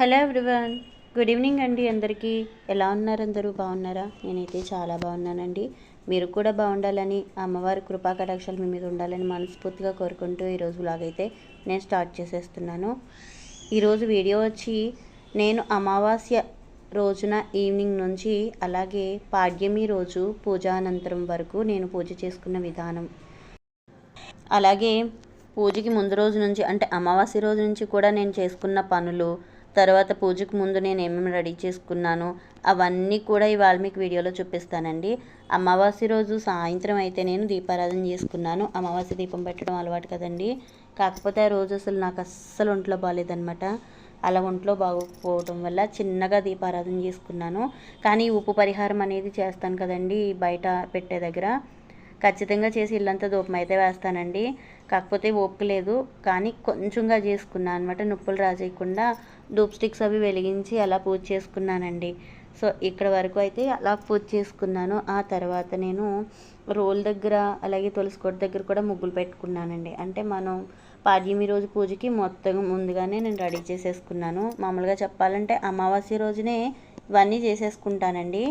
Hello everyone. Good evening అండి అందరికీ. ఎలా ఉన్నారు అందరూ? బాగున్నారా? నేనైతే చాలా బాగున్నానండి. మీరు కూడా బాగుండాలని అమ్మవారి కృపా కటాక్షాలు మీ మీద ఉండాలని మనస్ఫూర్తిగా కోరుకుంటూ ఈరోజు బ్లాగ్ అయితే నేను స్టార్ట్ చేసేస్తున్నాను. ఈరోజు వీడియో వచ్చి నేను అమావాస్య రోజున ఈవినింగ్ నుంచి అలాగే పాడ్యమి రోజు పూజా అనంతరం వరకు నేను పూజ చేసుకున్న విధానం. అలాగే పూజకి ముందు రోజు నుంచి అంటే అమావాస్య రోజు నుంచి కూడా నేను చేసుకున్న పనులు తర్వాత పూజకు ముందు నేను ఏమేమి రెడీ చేసుకున్నాను అవన్నీ కూడా ఇవాళ మీకు వీడియోలో చూపిస్తానండి. అమావాస్య రోజు సాయంత్రం అయితే నేను దీపారాధన చేసుకున్నాను. అమావాస్య దీపం పెట్టడం అలవాటు కదండి. కాకపోతే ఆ రోజు అసలు నాకు అస్సలు ఒంట్లో బాగాలేదనమాట అలా ఒంట్లో బాగోకపోవడం వల్ల చిన్నగా దీపారాధన చేసుకున్నాను. కానీ ఉప్పు పరిహారం అనేది చేస్తాను కదండి బయట పెట్టే దగ్గర. ఖచ్చితంగా చేసి ఇల్లంతా ధూపం అయితే వేస్తానండి. కాకపోతే ఓపిక లేదు. కానీ కొంచెంగా చేసుకున్నాను అనమాట నొప్పులు రాజేయకుండా ధూప్ స్టిక్స్ అవి వెలిగించి అలా పూజ చేసుకున్నానండి. సో ఇక్కడ వరకు అయితే అలా పూజ చేసుకున్నాను. ఆ తర్వాత నేను రోల్ దగ్గర అలాగే తులసికోట దగ్గర కూడా ముగ్గులు పెట్టుకున్నానండి. అంటే మనం పాడ్యమి రోజు పూజకి మొత్తం ముందుగానే నేను రెడీ చేసేసుకున్నాను. మామూలుగా చెప్పాలంటే అమావాస్య రోజునే ఇవన్నీ చేసేసుకుంటానండి.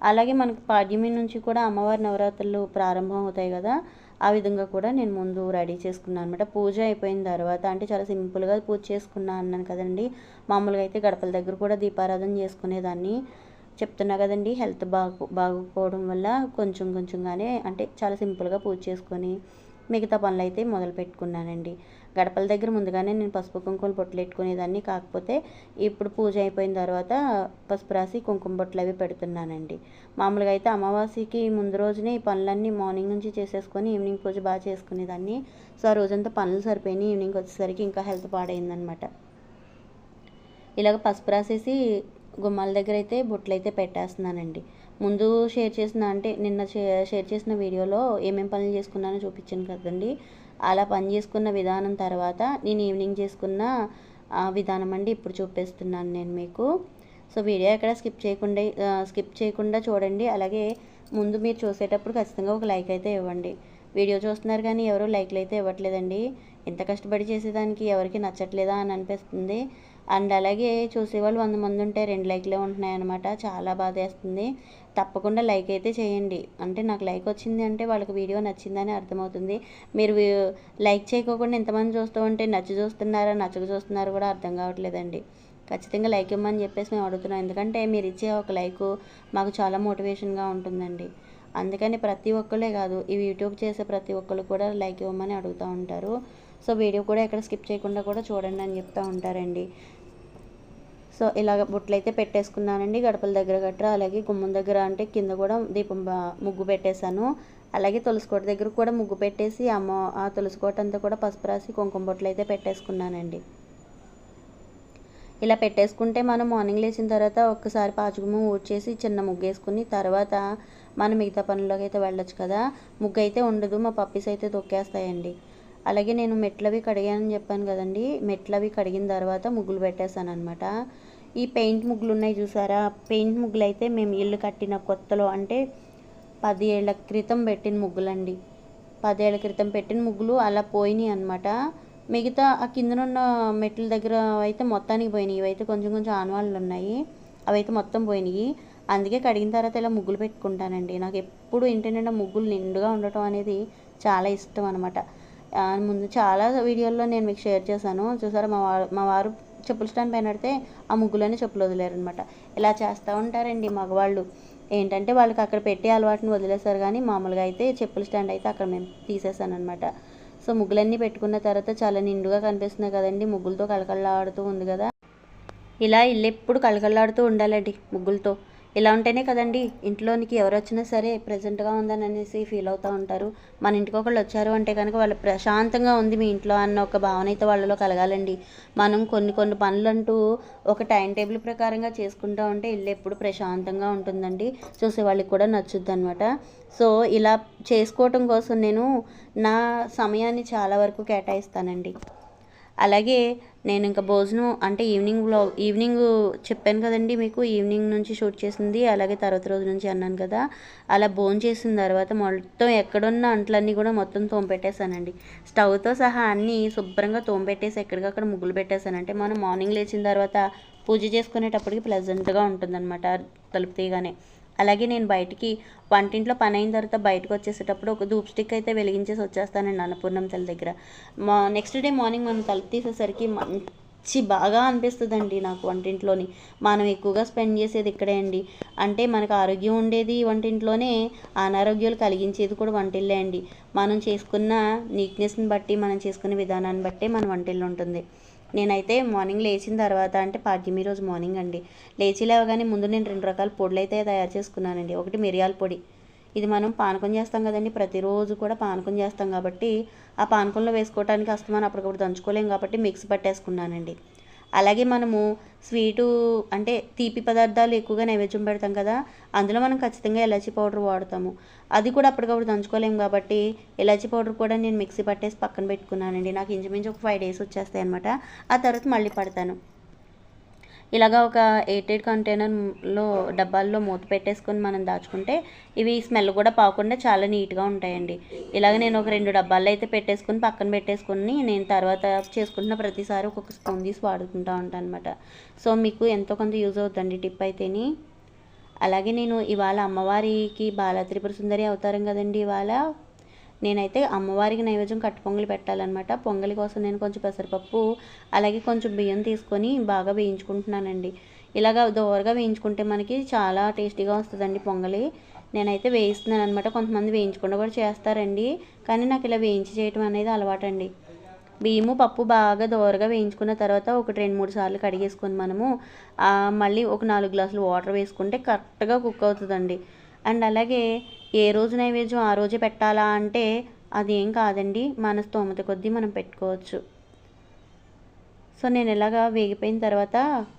అలాగే మనకు పాడ్యమి నుంచి కూడా అమ్మవారి నవరాత్రులు ప్రారంభం అవుతాయి కదా ఆ విధంగా కూడా నేను ముందు రెడీ చేసుకున్నాను అనమాట పూజ అయిపోయిన తర్వాత అంటే చాలా సింపుల్గా పూజ చేసుకున్నాను అన్నాను కదండి. మామూలుగా అయితే గడపల దగ్గర కూడా దీపారాధన చేసుకునేదాన్ని. చెప్తున్నా కదండి హెల్త్ బాగు బాగోకపోవడం వల్ల కొంచెం కొంచెంగానే అంటే చాలా సింపుల్గా పూజ చేసుకొని మిగతా పనులు అయితే మొదలు పెట్టుకున్నానండి గడపల దగ్గర ముందుగానే నేను పసుపు కుంకుమ బొట్లు పెట్టుకునేదాన్ని. కాకపోతే ఇప్పుడు పూజ అయిపోయిన తర్వాత పసుపు రాసి కుంకుమ బొట్లు అవి పెడుతున్నానండి. మామూలుగా అయితే అమావాస్యకి ముందు రోజునే ఈ పనులన్నీ మార్నింగ్ నుంచి చేసేసుకొని ఈవినింగ్ పూజ బాగా చేసుకునేదాన్ని. సో ఆ రోజంతా పనులు సరిపోయినాయి. ఈవినింగ్ వచ్చేసరికి ఇంకా హెల్త్ పాడైందనమాట ఇలాగ పసుపు రాసేసి గుమ్మాల దగ్గర అయితే బొట్లు అయితే పెట్టేస్తున్నానండి. ముందు షేర్ చేసిన అంటే నిన్న షేర్ చేసిన వీడియోలో ఏమేమి పనులు చేసుకున్నానో చూపించాను కదండి. అలా పని చేసుకున్న విధానం తర్వాత నేను ఈవినింగ్ చేసుకున్న విధానం అండి ఇప్పుడు చూపిస్తున్నాను నేను మీకు. సో వీడియో ఎక్కడ స్కిప్ చేయకుండా స్కిప్ చేయకుండా చూడండి. అలాగే ముందు మీరు చూసేటప్పుడు ఖచ్చితంగా ఒక లైక్ అయితే ఇవ్వండి. వీడియో చూస్తున్నారు కానీ ఎవరు లైక్లు అయితే ఇవ్వట్లేదండి. ఎంత కష్టపడి చేసేదానికి ఎవరికి నచ్చట్లేదా అని అనిపిస్తుంది. అండ్ అలాగే చూసేవాళ్ళు వంద మంది ఉంటే రెండు లైక్లే ఉంటున్నాయి అనమాట చాలా బాధ వేస్తుంది తప్పకుండా లైక్ అయితే చేయండి. అంటే నాకు లైక్ వచ్చింది అంటే వాళ్ళకి వీడియో నచ్చిందని అర్థమవుతుంది. మీరు లైక్ చేయకోకుండా ఎంతమంది చూస్తూ ఉంటే నచ్చి చూస్తున్నారా నచ్చక చూస్తున్నారో కూడా అర్థం కావట్లేదండి. ఖచ్చితంగా లైక్ ఇవ్వమని చెప్పేసి మేము అడుగుతున్నాం. ఎందుకంటే మీరు ఇచ్చే ఒక లైక్ మాకు చాలా మోటివేషన్గా ఉంటుందండి. అందుకని ప్రతి ఒక్కరే కాదు ఈ యూట్యూబ్ చేసే ప్రతి ఒక్కరు కూడా లైక్ ఇవ్వమని అడుగుతూ ఉంటారు. సో వీడియో కూడా ఎక్కడ స్కిప్ చేయకుండా కూడా చూడండి అని చెప్తూ ఉంటారండి. సో ఇలాగ బుట్టలు అయితే పెట్టేసుకున్నానండి గడపల దగ్గర గట్రా అలాగే గుమ్మం దగ్గర అంటే కింద కూడా దీపం ముగ్గు పెట్టేశాను. అలాగే తులసికోట దగ్గర కూడా ముగ్గు పెట్టేసి అమ్మ ఆ తులసికోట అంతా కూడా పసుపు రాసి కుంకుమ బొట్లు అయితే పెట్టేసుకున్నానండి. ఇలా పెట్టేసుకుంటే మనం మార్నింగ్ లేచిన తర్వాత ఒక్కసారి పాచుగుమ్మ ఊడ్చేసి చిన్న ముగ్గు వేసుకుని తర్వాత మనం మిగతా పనుల్లోకి అయితే వెళ్ళొచ్చు కదా. ముగ్గు అయితే ఉండదు మా పప్పీస్ అయితే తొక్కేస్తాయండి. అలాగే నేను మెట్లవి కడిగానని చెప్పాను కదండి. మెట్లవి కడిగిన తర్వాత ముగ్గులు పెట్టేశాను అనమాట ఈ పెయింట్ ముగ్గులు ఉన్నాయి చూసారా? పెయింట్ ముగ్గులు అయితే మేము ఇల్లు కట్టిన కొత్తలో అంటే పది ఏళ్ళ క్రితం పెట్టిన ముగ్గులండి. పదేళ్ళ క్రితం పెట్టిన ముగ్గులు అలా పోయినాయి అనమాట మిగతా ఆ కిందనున్న మెట్ల దగ్గర అయితే మొత్తానికి పోయినాయి. ఇవైతే కొంచెం కొంచెం ఆనవాళ్ళు ఉన్నాయి అవైతే మొత్తం పోయినాయి. అందుకే కడిగిన తర్వాత ఇలా ముగ్గులు పెట్టుకుంటానండి. నాకు ఎప్పుడు ఇంటి నిండా ముగ్గులు నిండుగా ఉండటం అనేది చాలా ఇష్టం అనమాట ముందు చాలా వీడియోల్లో నేను మీకు షేర్ చేశాను. చూసారా మా వారు మా వారు చెప్పుల స్టాండ్ పైన పెడితే ఆ ముగ్గులని చెప్పులు వదిలేరనమాట ఇలా చేస్తూ ఉంటారండి మగవాళ్ళు. ఏంటంటే వాళ్ళకి అక్కడ పెట్టే అలవాటుని వదిలేశారు కానీ మామూలుగా అయితే చెప్పుల స్టాండ్ అయితే అక్కడ మేము తీసేసానమాట సో ముగ్గులన్నీ పెట్టుకున్న తర్వాత చాలా నిండుగా కనిపిస్తున్నాయి కదండి. ముగ్గులతో కళకళలాడుతూ ఉంది కదా. ఇలా ఇల్లు ఎప్పుడు కళకళలాడుతూ ఉండాలండి ముగ్గులతో. ఇలా ఉంటేనే కదండి ఇంట్లోనికి ఎవరు వచ్చినా సరే ప్రజెంట్గా ఉందని అనేసి ఫీల్ అవుతూ ఉంటారు. మన ఇంటికి ఒకళ్ళు వచ్చారు అంటే కనుక వాళ్ళు ప్రశాంతంగా ఉంది మీ ఇంట్లో అన్న ఒక భావన అయితే వాళ్ళలో కలగాలండి. మనం కొన్ని కొన్ని పనులు అంటూ ఒక టైం టేబుల్ ప్రకారంగా చేసుకుంటూ ఉంటే ఇల్లు ఎప్పుడు ప్రశాంతంగా ఉంటుందండి. చూసే వాళ్ళకి కూడా నచ్చుద్ది అనమాట సో ఇలా చేసుకోవటం కోసం నేను నా సమయాన్ని చాలా వరకు కేటాయిస్తానండి. అలాగే నేను ఇంకా భోజనం అంటే ఈవినింగ్ వ్లాగ్ ఈవినింగ్ చెప్పాను కదండి మీకు ఈవినింగ్ నుంచి షూట్ చేసింది అలాగే తర్వాత రోజు నుంచి అన్నాను కదా. అలా భోజనం చేసిన తర్వాత మొత్తం ఎక్కడున్న అంట్లన్నీ కూడా మొత్తం తోంపెట్టేశానండి. స్టవ్తో సహా అన్నీ శుభ్రంగా తోంపెట్టేసి ఎక్కడికక్కడ ముగ్గులు పెట్టేశానంటే మనం మార్నింగ్ లేచిన తర్వాత పూజ చేసుకునేటప్పటికి ప్లెజెంట్గా ఉంటుందన్నమాట తలుపు తీయగానే. అలాగే నేను బయటికి వంటింట్లో పని అయిన తర్వాత బయటకు వచ్చేసేటప్పుడు ఒక ధూప్ స్టిక్ అయితే వెలిగించేసి వచ్చేస్తానండి అన్నపూర్ణం తల్లి దగ్గర. మా నెక్స్ట్ డే మార్నింగ్ మనం తలుపు తీసేసరికి మంచి బాగా అనిపిస్తుందండి నాకు వంటింట్లోని. మనం ఎక్కువగా స్పెండ్ చేసేది ఇక్కడే అండి. అంటే మనకు ఆరోగ్యం ఉండేది వంటింట్లోనే అనారోగ్యాలు కలిగించేది కూడా వంటిల్లే అండి. మనం చేసుకున్న నీట్నెస్ని బట్టి మనం చేసుకునే విధానాన్ని బట్టే మన వంటిల్లు ఉంటుంది. నేనైతే మార్నింగ్ లేచిన తర్వాత అంటే పాడ్యమి రోజు మార్నింగ్ అండి. లేచి లేవగానే ముందు నేను రెండు రకాల పొడులు అయితే తయారు చేసుకున్నానండి. ఒకటి మిరియాల పొడి. ఇది మనం పానకం చేస్తాం కదండి. ప్రతిరోజు కూడా పానకం చేస్తాం కాబట్టి ఆ పానకంలో వేసుకోవడానికి అస్తమానం అప్పటికప్పుడు దంచుకోలేం కాబట్టి మిక్స్ పట్టేసుకున్నానండి. అలాగే మనము స్వీటు అంటే తీపి పదార్థాలు ఎక్కువగా నైవేద్యం పెడతాం కదా అందులో మనం ఖచ్చితంగా ఇలాచీ పౌడర్ వాడతాము. అది కూడా అప్పటికప్పుడు దంచుకోలేము కాబట్టి ఇలాచీ పౌడర్ కూడా నేను మిక్సీ పట్టేసి పక్కన పెట్టుకున్నానండి. నాకు ఇంచుమించు ఒక ఫైవ్ డేస్ వచ్చేస్తాయి అనమాట ఆ తర్వాత మళ్ళీ పడతాను. ఇలాగా ఒక ఎయిటెడ్ కంటైనర్లో డబ్బాల్లో మూత పెట్టేసుకొని మనం దాచుకుంటే ఇవి స్మెల్ కూడా పోకుండా చాలా నీట్గా ఉంటాయండి. ఇలాగ నేను ఒక రెండు డబ్బాల్లో అయితే పెట్టేసుకుని పక్కన పెట్టేసుకుని నేను తర్వాత చేసుకుంటున్న ప్రతిసారి ఒక్కొక్క స్పూన్ తీసి వాడుకుంటూ ఉంటాను అనమాట సో మీకు ఎంతో కొంత యూజ్ అవుతుందండి టిప్ అయితేని. అలాగే నేను ఇవాళ అమ్మవారికి బాల త్రిపుర సుందరి అవతారం కదండి ఇవాళ. నేనైతే అమ్మవారికి నైవేద్యం కట్టు పొంగలి పెట్టాలన్నమాట. పొంగలి కోసం నేను కొంచెం పెసరపప్పు అలాగే కొంచెం బియ్యం తీసుకొని బాగా వేయించుకుంటున్నానండి. ఇలాగ దోరగా వేయించుకుంటే మనకి చాలా టేస్టీగా వస్తుందండి పొంగలి. నేనైతే వేయిస్తున్నాను అనమాట కొంతమంది వేయించకుండా కూడా చేస్తారండి. కానీ నాకు ఇలా వేయించి చేయటం అనేది అలవాటండి. బియ్యము పప్పు బాగా దోరగా వేయించుకున్న తర్వాత ఒకటి రెండు మూడు సార్లు కడిగేసుకొని మనము మళ్ళీ ఒక నాలుగు గ్లాసులు వాటర్ వేసుకుంటే కరెక్ట్గా కుక్ అవుతుందండి. అండ్ అలాగే ఏ రోజు నైవేద్యం ఆ రోజే పెట్టాలా అంటే అదేం కాదండి మన స్తోమత కొద్దీ మనం పెట్టుకోవచ్చు. సో నేను ఇలాగా వేగిపోయిన తర్వాత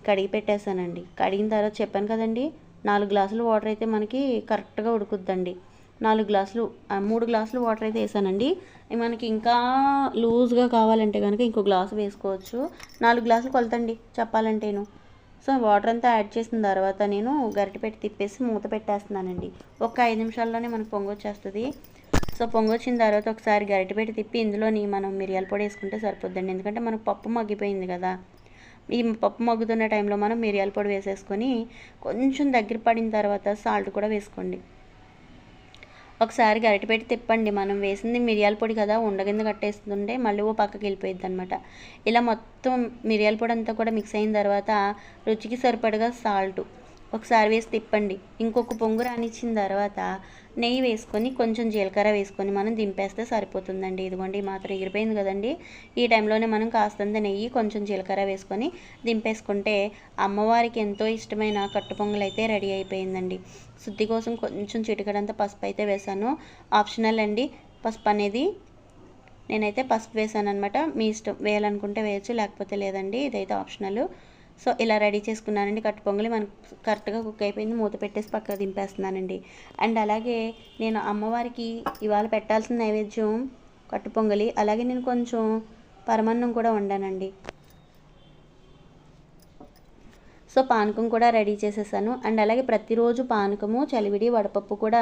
కడిగి పెట్టేశానండి. కడిగిన తర్వాత చెప్పాను కదండి నాలుగు గ్లాసులు వాటర్ అయితే మనకి కరెక్ట్గా ఉడుకుద్దండి. నాలుగు గ్లాసులు మూడు గ్లాసులు వాటర్ అయితే వేసానండి. మనకి ఇంకా లూజ్గా కావాలంటే కనుక ఇంకో గ్లాసు వేసుకోవచ్చు. నాలుగు గ్లాసులు కొలతండి చెప్పాలంటేను. సో వాటర్ అంతా యాడ్ చేసిన తర్వాత నేను గరిటె పెట్టి తిప్పేసి మూత పెట్టేస్తున్నానండి. ఒక ఐదు నిమిషాల్లోనే మనకు పొంగొచ్చేస్తుంది సో పొంగొచ్చిన తర్వాత ఒకసారి గరిటె పెట్టి తిప్పి ఇందులోని మనం మిరియాల పొడి వేసుకుంటే సరిపోద్దండి. ఎందుకంటే మనకు పప్పు మగ్గిపోయింది కదా. ఈ పప్పు మగ్గుతున్న టైంలో మనం మిరియాల పొడి వేసేసుకొని కొంచెం దగ్గర పడిన తర్వాత సాల్ట్ కూడా వేసుకోండి. ఒకసారి గరిటె పెట్టి తిప్పండి. మనం వేసింది మిరియాల పొడి కదా ఉండగింద కట్టేస్తుంటే మళ్ళీ ఓ పక్కకి వెళ్ళిపోయింది అనమాట ఇలా మొత్తం మిరియాల పొడి అంతా కూడా మిక్స్ అయిన తర్వాత రుచికి సరిపడగా సాల్ట్. ఒకసారి వేసి తిప్పండి. ఇంకొక పొంగు రానిచ్చిన తర్వాత నెయ్యి వేసుకొని కొంచెం జీలకర్ర వేసుకొని మనం దింపేస్తే సరిపోతుందండి. ఇదిగోండి మాత్రం ఎగిరిపోయింది కదండి. ఈ టైంలోనే మనం కాస్తంత నెయ్యి కొంచెం జీలకర్ర వేసుకొని దింపేసుకుంటే అమ్మవారికి ఎంతో ఇష్టమైన కట్టు పొంగల్ అయితే రెడీ అయిపోయిందండి. శుద్ధి కోసం కొంచెం చిటికడంతా పసుపు అయితే వేసాను ఆప్షనల్ అండి పసుపు అనేది. నేనైతే పసుపు వేసాను అనమాట మీ ఇష్టం వేయాలనుకుంటే వేయచ్చు లేకపోతే లేదండి. ఇదైతే ఆప్షనల్. సో ఇలా రెడీ చేసుకున్నానండి. కట్టు పొంగలి మనకు కరెక్ట్గా కుక్ అయిపోయింది. మూత పెట్టేసి పక్కకు దింపేస్తున్నానండి. అండ్ అలాగే నేను అమ్మవారికి ఇవాళ పెట్టాల్సిన నైవేద్యం కట్టు పొంగలి అలాగే నేను కొంచెం పరమన్నం కూడా వండానండి. సో పానకం కూడా రెడీ చేసేసాను. అండ్ అలాగే ప్రతిరోజు పానకము చలివిడి వడపప్పు కూడా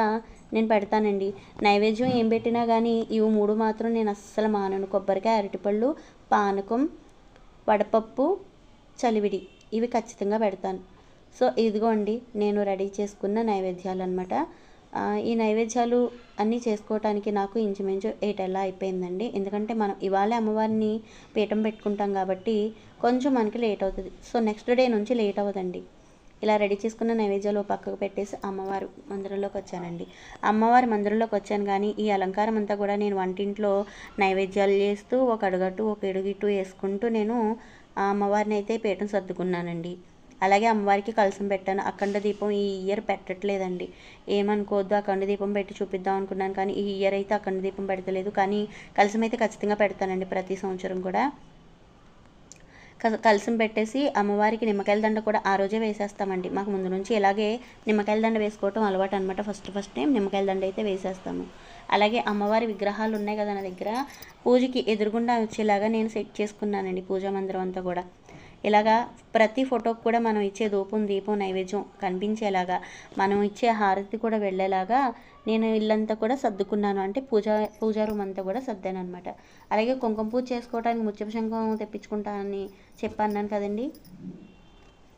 నేను పెడతానండి. నైవేద్యం ఏం పెట్టినా కానీ ఇవి మూడు మాత్రం నేను అస్సలు మానను. కొబ్బరికాయ అరటిపళ్ళు పానకం వడపప్పు చలివిడి. ఇవి ఖచ్చితంగా పెడతాను. సో ఇదిగోండి నేను రెడీ చేసుకున్న నైవేద్యాలు అనమాట ఈ నైవేద్యాలు అన్నీ చేసుకోవటానికి నాకు ఇంచుమించు ఎయిట్ ఎలా అయిపోయిందండి. ఎందుకంటే మనం ఇవాళ అమ్మవారిని పీఠం పెట్టుకుంటాం కాబట్టి కొంచెం మనకి లేట్ అవుతుంది. సో నెక్స్ట్ డే నుంచి లేట్ అవ్వదండి. ఇలా రెడీ చేసుకున్న నైవేద్యాలు పక్కకు పెట్టేసి అమ్మవారు మందిరంలోకి వచ్చానండి. అమ్మవారి మందిరంలోకి వచ్చాను కానీ ఈ అలంకారం అంతా కూడా నేను వంటింట్లో నైవేద్యాలు చేస్తూ ఒక అడుగట్టు ఒక ఎడుగిట్టు వేసుకుంటూ నేను ఆ అమ్మవారిని అయితే పీఠం సర్దుకున్నానండి. అలాగే అమ్మవారికి కలసం పెట్టాను. అఖండ దీపం ఈ ఇయర్ పెట్టట్లేదండి. ఏమనుకోవద్దు అఖండ దీపం పెట్టి చూపిద్దాం అనుకున్నాను కానీ ఈ ఇయర్ అయితే అఖండ దీపం పెడతలేదు. కానీ కలసం అయితే ఖచ్చితంగా పెడతానండి ప్రతి సంవత్సరం కూడా. కలసం పెట్టేసి అమ్మవారికి నిమ్మకాయల దండ కూడా ఆ రోజే వేసేస్తామండి. మాకు ముందు నుంచి ఇలాగే నిమ్మకాయల దండ వేసుకోవటం అలవాటు అనమాట ఫస్ట్ ఫస్ట్ టైం నిమ్మకాయల దండ అయితే వేసేస్తాము. అలాగే అమ్మవారి విగ్రహాలు ఉన్నాయి కదా నా దగ్గర. పూజకి ఎదురుగుండా వచ్చేలాగా నేను సెట్ చేసుకున్నానండి పూజా మందిరం అంతా కూడా. ఇలాగా ప్రతి ఫోటోకి కూడా మనం ఇచ్చే ధూపం దీపం నైవేద్యం కనిపించేలాగా మనం ఇచ్చే హారతి కూడా వెళ్ళేలాగా నేను ఇల్లంతా కూడా సర్దుకున్నాను. అంటే పూజా పూజా రూమ్ అంతా కూడా సర్దాను అనమాట అలాగే కుంకుమ పూజ చేసుకోవడానికి ముత్యపు శంఖం తెప్పించుకుంటానని చెప్పన్నాను కదండి.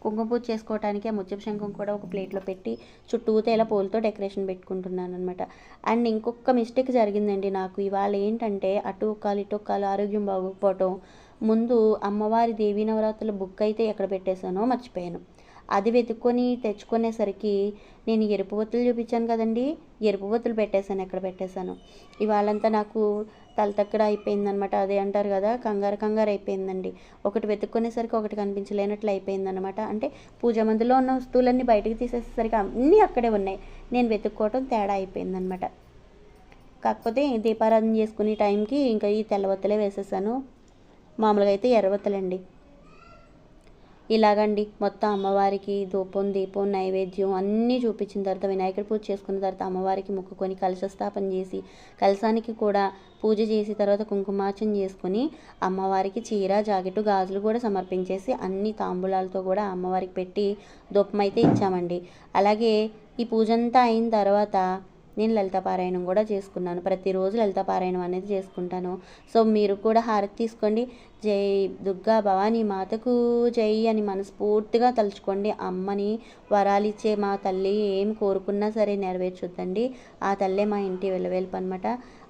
కుంకుమ పూజ చేసుకోవడానికి ఆ ముత్యపు శంఖం కూడా ఒక ప్లేట్లో పెట్టి చుట్టూతో ఇలా పూలతో డెకరేషన్ పెట్టుకుంటున్నాను అనమాట అండ్ ఇంకొక మిస్టేక్ జరిగిందండి నాకు. ఇవాళ ఏంటంటే అటు ఒక్కాలు ఇటు ఒకళ్ళు ఆరోగ్యం బాగోకపోవటం. ముందు అమ్మవారి దేవీ నవరాత్రుల బుక్ అయితే ఎక్కడ పెట్టేశానో మర్చిపోయాను. అది వెతుక్కొని తెచ్చుకునేసరికి నేను ఎరుపు ఒత్తులు చూపించాను కదండి. ఎరుపు ఒత్తులు పెట్టేశాను ఎక్కడ పెట్టేశాను? ఇవాళంతా నాకు తలతక్కడ అయిపోయిందనమాట అదే అంటారు కదా కంగారు కంగారు అయిపోయిందండి. ఒకటి వెతుక్కునేసరికి ఒకటి కనిపించలేనట్లు అయిపోయిందనమాట అంటే పూజ మందులో ఉన్న వస్తువులన్నీ బయటకు తీసేసరికి అన్నీ అక్కడే ఉన్నాయి. నేను వెతుక్కోవటం తేడా అయిపోయిందనమాట కాకపోతే దీపారాధన చేసుకునే టైంకి ఇంకా ఈ తెల్లవత్తలే వేసేసాను. మామూలుగా అయితే ఎర్రవత్తలండి ఇలాగండి. మొత్తం అమ్మవారికి ధూపం దీపం నైవేద్యం అన్నీ చూపించిన తర్వాత వినాయకుడి పూజ చేసుకున్న తర్వాత అమ్మవారికి మొక్కుకొని కలశ స్థాపన చేసి కలశానికి కూడా పూజ చేసి తర్వాత కుంకుమార్చన చేసుకుని అమ్మవారికి చీర జాకెట్ గాజులు కూడా సమర్పించేసి అన్ని తాంబూలాలతో కూడా అమ్మవారికి పెట్టి ధూపం అయితే ఇచ్చామండి. అలాగే ఈ పూజ అంతా అయిన తర్వాత నేను లలిత పారాయణం కూడా చేసుకున్నాను. ప్రతిరోజు లలిత పారాయణం అనేది చేసుకుంటాను. సో మీరు కూడా హారతి తీసుకోండి. జై దుర్గా భవానీ మాతకు జై అని మనస్ఫూర్తిగా తలుచుకోండి. అమ్మని వరాలిచ్చే మా తల్లి ఏం కోరుకున్నా సరే నెరవేర్చుద్దండి. ఆ తల్లే మా ఇంటి వెలవేల్పు అనమాట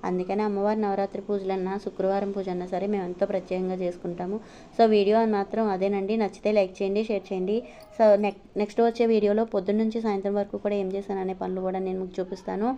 అందుకని అమ్మవారి నవరాత్రి పూజలన్నా శుక్రవారం పూజ అన్నా సరే మేము ఎంతో ప్రత్యేకంగా చేసుకుంటాము. సో వీడియో మాత్రం అదేనండి. నచ్చితే లైక్ చేయండి షేర్ చేయండి. సో నెక్ నెక్స్ట్ వచ్చే వీడియోలో పొద్దున్న నుంచి సాయంత్రం వరకు కూడా ఏం చేశాను అనే పనులు కూడా నేను మీకు చూపిస్తాను.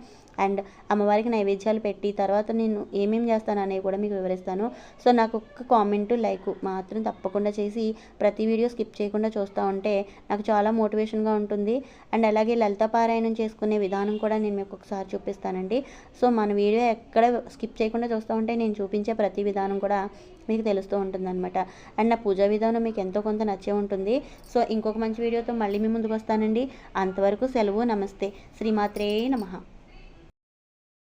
అండ్ అమ్మవారికి నైవేద్యాలు పెట్టి తర్వాత నేను ఏమేం చేస్తాను అనేవి కూడా మీకు వివరిస్తాను. సో నాకు ఒక్క కామెంటు లైక్ మాత్రం తప్పకుండా చేసి ప్రతి వీడియో స్కిప్ చేయకుండా చూస్తూ ఉంటే నాకు చాలా మోటివేషన్గా ఉంటుంది. అండ్ అలాగే లలిత పారాయణం చేసుకునే విధానం కూడా నేను మీకు ఒకసారి చూపిస్తానండి. సో మన వీడియో ఎక్కడ స్కిప్ చేయకుండా చూస్తూ ఉంటే నేను చూపించే ప్రతి విధానం కూడా మీకు తెలుస్తూ ఉంటుందన్నమాట. అండ్ నా పూజా విధానం మీకు ఎంతో కొంత నచ్చే ఉంటుంది. సో ఇంకొక మంచి వీడియోతో మళ్ళీ మీ ముందుకు వస్తానండి. అంతవరకు సెలవు నమస్తే. శ్రీమాత్రే నమః.